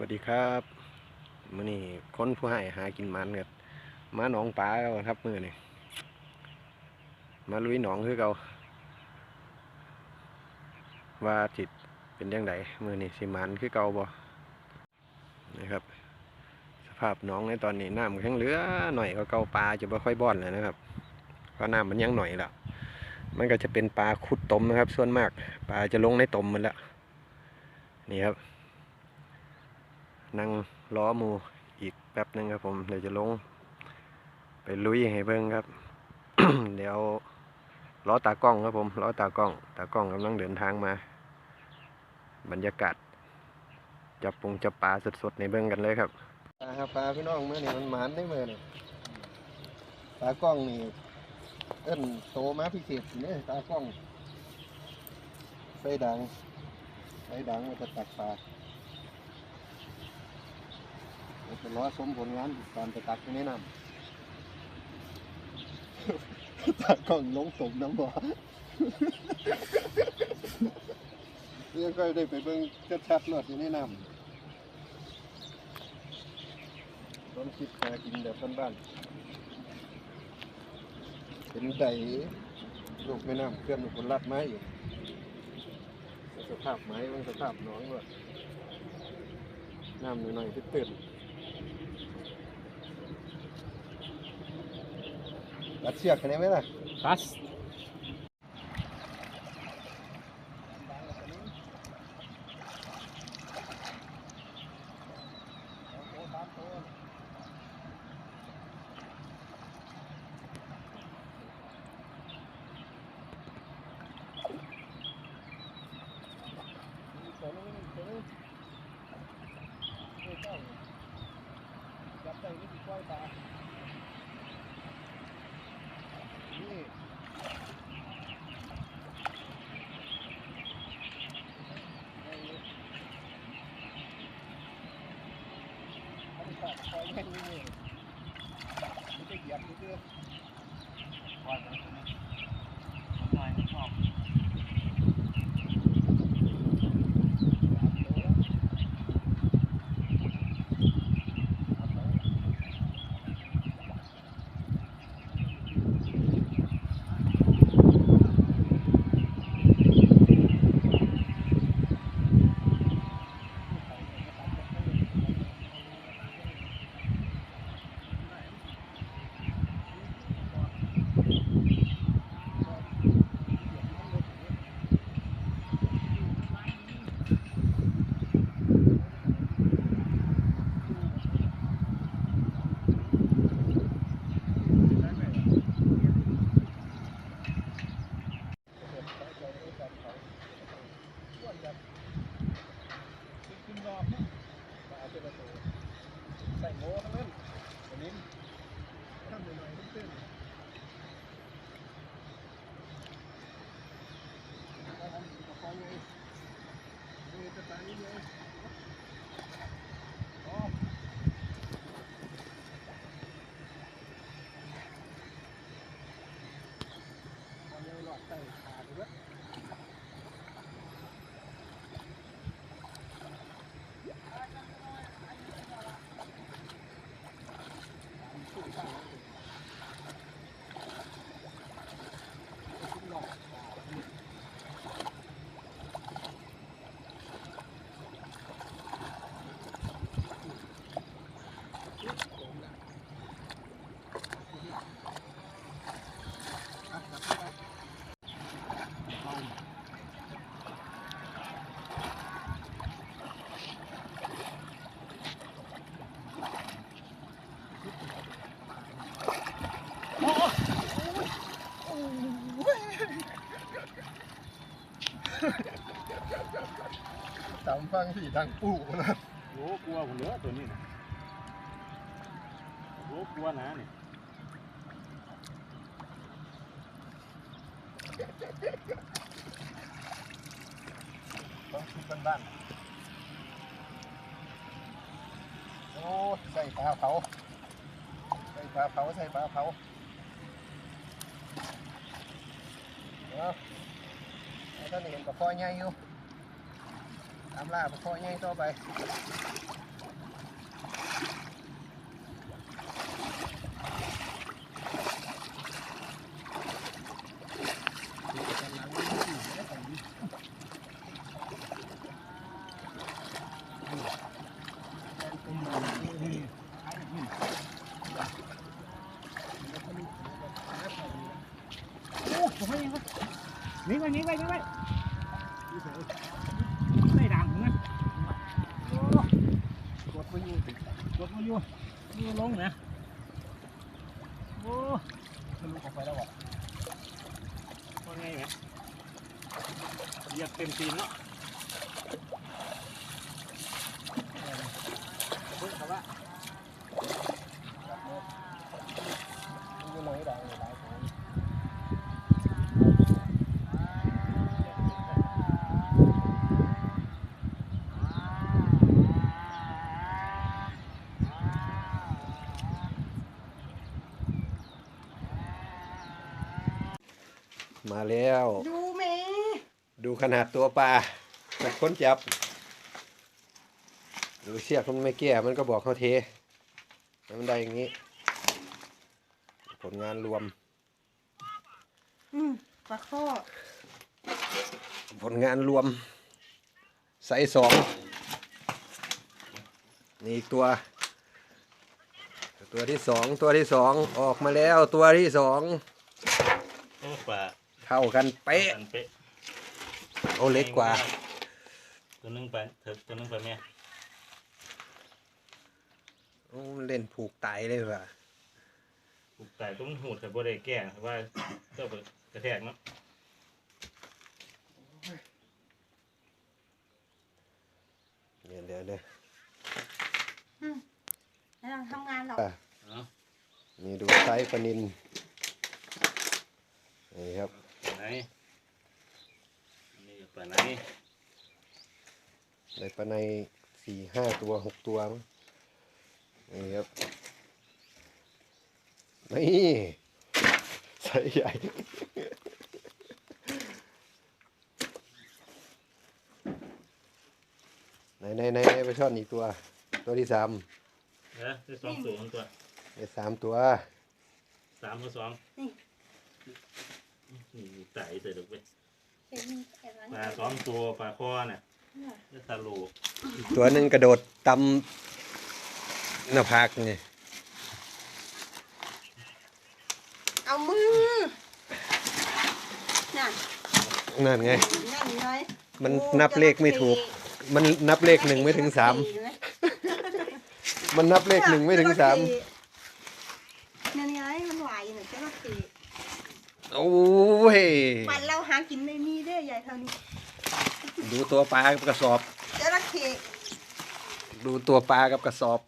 วัสดีครับมื้อนี้คนผู้ให้หากินมันกันมาหนองปลาแล้วครับมือนี้มาลุยหนองคือเก่าว่าจิตเป็นยังไงมือนี้สิมันคือเก่าบ่นะครับ สภาพหนองในตอนนี้น้ำแข็งเหลือหน่อยก็เก่าปลาจะไม่ค่อยบ่อนเลยนะครับเพราะน้ำมันยังหน่อยแล้วมันก็จะเป็นปลาขุดตมนะครับ ส่วนมาก ปลาจะลงในตมมันแล้วนี่ครับ นั่งล้อมูอีกแป๊บหนึงครับผมเดี๋ยวจะลง ไปลุยให้เบิ่งครับ เดี๋ยวล้อตากล้องครับผมล้อตากล้อง ตากล้องกำลังเดินทางมา บรรยากาศจับปงจับปลาสดๆในเบิ่งกันเลยครับปลาครับปลาพี่น้องเมื่อนี่มันหมานได้เมื่อนี่ตากล้องนี่เอิ้นโตมาพิเศษนี่ตากล้องไฟดังไฟดังมันจะตักปลา เดี๋ยวไปรอชมผลงานตอนไปตักที่แนะนำตักกล่องลงสมน้ำบ่อเรื่องก็ได้ไปเบิ่งชัดๆรถที่แนะนำต้นคิดหากินแบบบ้านๆเป็นไดลูกแม่น้ำเคลื่อนคนลัดไม้อยู่สภาพไม้มันสภาพหน้องด้วยน้ำหน่อยๆตื่น ๆรัดเชื ไม่ได้เหมล่ะคัส ใส่โม่ทั้งนั้นอันนี้ทำหน่อยๆตื้นๆแล้วทำกระเพาะไง นี่จะตายนิดเดียวอ๋อเอาเลยหลอดใส่ขาดเลย สามฟังที่ดังปู่นะโหกลัวผมเหลือตัวนี้นะโหกลัวนะนี่ต้องคิดบ้านๆโอ้ใส่ปลาเผาใส่ปลาเผาใส่ปลาเผาเนาะแล้วท่านเห็นกับพ่อใหญ่อยู่ ตามล่าปลาคอใหญ่ต่อไปโอ้โหยังไง นี่ไปนี่ไปนี่ไปไม่ดังนะโอ้ กดมาอยู่ติกดมาอยู่อยู่ลงนะโอ้ทะลุออกไปแล้ววะว่าไงไหมเหยียบเต็มตีนเนาะเพิ่งเขาว่า อยู่ไหนได้หลายคน มาแล้ว ดูแม่ดูขนาดตัวปลาแต่คนจับ ดูเชือกมันไม่แก่มันก็บอกเขาเทให้มันได้อย่างนี้ ผลงานรวม อืมปลาข้อผลงานรวมไซส์สองนี่อีกตัว ตัวที่สองตัวที่สองออกมาแล้วตัวที่สอง โอ้ปลา เท่ากันเป๊ะอันเป๊ะโอเล็กกว่า ตัวนึงไปเถอะตัวนึงไปแม่โอ้เล่นผูกไตเลยว่ะปลูกแต่ต้องหูดแต่บ่ได้แก้ว่าเจ้าไปกระแทกเนาะเดี๋ยวเดี๋ยวเดี๋ยวแล้วเราทำงานหรอกเอานี่ดูไซส์ปลานินนี่ครับ ไปไหนอันนี่ไปไหน ได้ ปลาในสี่ห้าตัวหกตัวมั้งนี่ครับนี่ไซส์ใหญ่ไหนไหนไหนไหนไปช่อนอีกตัว ตัวที่สามเด้อได้สองตัวของตัวได้สามตัวสามกับสองนี่ไต่ใส่ดอกไปเห็นเห็นไหมปลาสองตัวปลาคอเนี่ย ได้ตาโลตัวหนึ่งกระโดดตำหน้าผากนี่เอามือน่ะนั่นไง นั่นไงมันนับเลขไม่ถูก มันนับเลขหนึ่งไม่ถึงสาม มันนับเลขหนึ่งไม่ถึงสามนั่นไงมันไหวหน่อยเจ้าละสีโอ้ยมันเราหากินในนี้ได้ใหญ่เท่านี้ ดูตัวปลากับกระสอบเจ้าละเข้ดูตัวปลากับกระสอบ